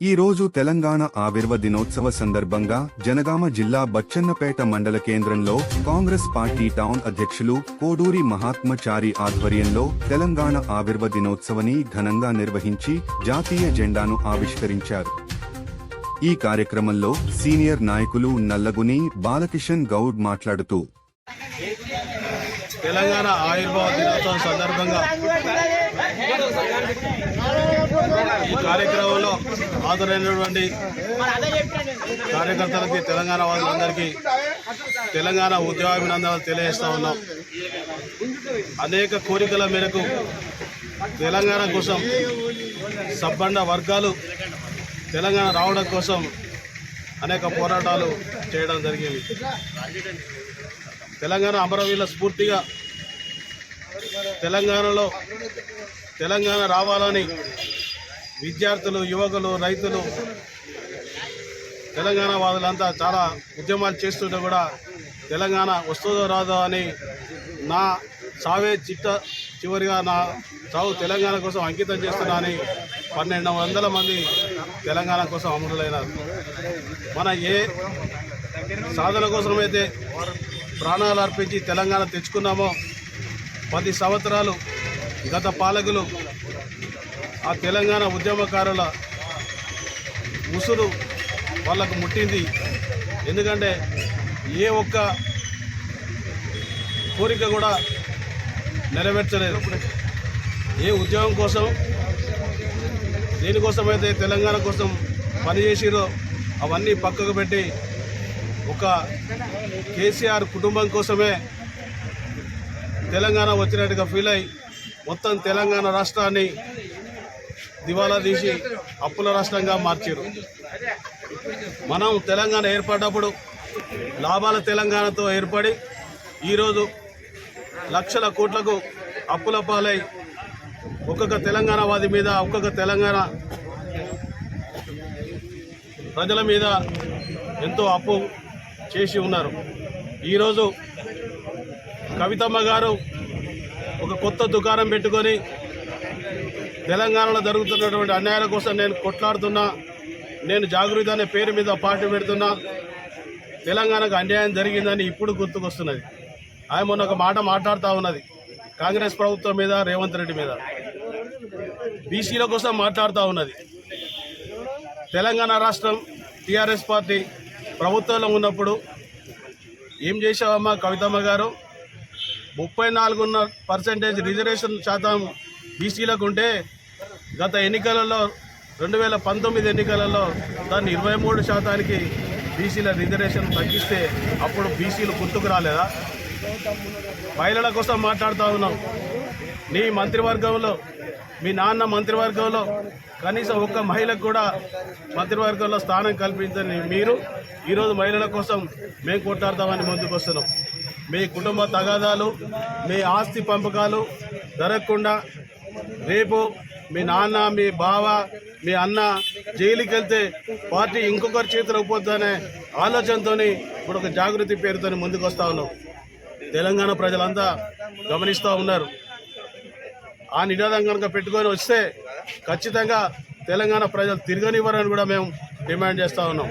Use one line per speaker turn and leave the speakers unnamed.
ఈరోజు తెలంగాణ ఆవిర్వ దినోత్సవ సందర్భంగా జనగామ జిల్లా బచ్చన్నపేట మండల కేంద్రంలో కాంగ్రెస్ పార్టీ టౌన్ అధ్యక్షులు కోడూరి మహాత్మచారి ఆధ్వర్యంలో తెలంగాణ ఆవిర్వ దినోత్సవని ఘనంగా నిర్వహించి జాతీయ జెండాను ఆవిష్కరించారు. ఈ కార్యక్రమంలో సీనియర్ నాయకులు నల్లగుని బాలకిషన్ గౌడ్ మాట్లాడుతూ
తెలంగాణ ఆవిర్భావ దినోత్సవం సందర్భంగా ఈ కార్యక్రమంలో హాజరైనటువంటి కార్యకర్తలకి తెలంగాణ వాళ్ళందరికీ తెలంగాణ ఉద్యోగాభినందనలు తెలియజేస్తా ఉన్నాం. అనేక కోరికల మేరకు తెలంగాణ కోసం సబ్బండ వర్గాలు తెలంగాణ రావడం కోసం అనేక పోరాటాలు చేయడం జరిగింది. తెలంగాణ అమరవీరుల స్ఫూర్తిగా తెలంగాణలో తెలంగాణ రావాలని విద్యార్థులు యువకులు రైతులు తెలంగాణ వాదులంతా చాలా ఉద్యమాలు చేస్తుంటే కూడా తెలంగాణ వస్తుందో రాదో అని నా సావే చిట్ట చివరిగా నా చావు తెలంగాణ కోసం అంకితం చేస్తున్నా అని పన్నెండు వందల మంది తెలంగాణ కోసం అమరులైనారు. మన ఏ సాధన కోసమైతే ప్రాణాలు అర్పించి తెలంగాణ తెచ్చుకున్నామో పది సంవత్సరాలు గత పాలకులు ఆ తెలంగాణ ఉద్యమకారుల ఉసురు వాళ్ళకు ముట్టింది. ఎందుకంటే ఏ ఒక్క కోరిక కూడా నెరవేర్చలేదు. ఏ ఉద్యోగం కోసం దేనికోసమైతే తెలంగాణ కోసం పనిచేసిరో అవన్నీ పక్కకు పెట్టి ఒక కేసీఆర్ కుటుంబం కోసమే తెలంగాణ వచ్చినట్టుగా ఫీల్ అయి మొత్తం తెలంగాణ రాష్ట్రాన్ని దివాలా తీసి అప్పుల రాష్ట్రంగా మార్చారు. మనం తెలంగాణ ఏర్పడ్డప్పుడు లాభాల తెలంగాణతో ఏర్పడి ఈరోజు లక్షల కోట్లకు అప్పుల పాలై ఒక్కొక్క తెలంగాణ వాది మీద ఒక్కొక్క తెలంగాణ ప్రజల మీద ఎంతో అప్పు చేసి ఉన్నారు. ఈరోజు కవితమ్మ గారు ఒక కొత్త దుకాణం పెట్టుకొని తెలంగాణలో జరుగుతున్నటువంటి అన్యాయాల కోసం నేను కొట్లాడుతున్నా నేను జాగృతి అనే పేరు మీద పార్టీ పెడుతున్నా. తెలంగాణకు అన్యాయం జరిగిందని ఇప్పుడు గుర్తుకొస్తున్నది. ఆయన మొన్న ఒక మాట మాట్లాడుతూ ఉన్నది కాంగ్రెస్ ప్రభుత్వం మీద రేవంత్ రెడ్డి మీద. బీసీల కోసం మాట్లాడుతూ ఉన్నది. తెలంగాణ రాష్ట్రం టీఆర్ఎస్ పార్టీ ప్రభుత్వంలో ఉన్నప్పుడు ఏం చేసావమ్మా కవితమ్మ గారు? ముప్పై నాలుగున్న పర్సెంటేజ్ రిజర్వేషన్ శాతం బీసీలకు ఉంటే గత ఎన్నికలలో రెండు వేల పంతొమ్మిది ఎన్నికలలో దాన్ని ఇరవై మూడు శాతానికి బీసీల రిజర్వేషన్ తగ్గిస్తే అప్పుడు బీసీలు గుర్తుకు రాలేదా? మహిళల కోసం మాట్లాడుతూ ఉన్నాం. నీ మంత్రివర్గంలో మీ నాన్న మంత్రివర్గంలో కనీసం ఒక్క మహిళకు కూడా మంత్రివర్గంలో స్థానం కల్పించని మీరు ఈరోజు మహిళల కోసం మేము కొట్లాడతామని ముందుకు వస్తున్నాం. మీ కుటుంబ తగాదాలు మీ ఆస్తి పంపకాలు జరగకుండా రేపు మీ నాన్న మీ బావ మీ అన్న జైలుకి వెళ్తే పార్టీ ఇంకొకరి చేతిలో పోతుందనే ఆలోచనతో ఇప్పుడు ఒక జాగృతి పేరుతో ముందుకు వస్తా ఉన్నాం. తెలంగాణ ప్రజలంతా గమనిస్తూ ఉన్నారు. ఆ నినాదం కనుక పెట్టుకొని వస్తే ఖచ్చితంగా తెలంగాణ ప్రజలు తిరగనివ్వరని కూడా మేము డిమాండ్ చేస్తూ ఉన్నాం.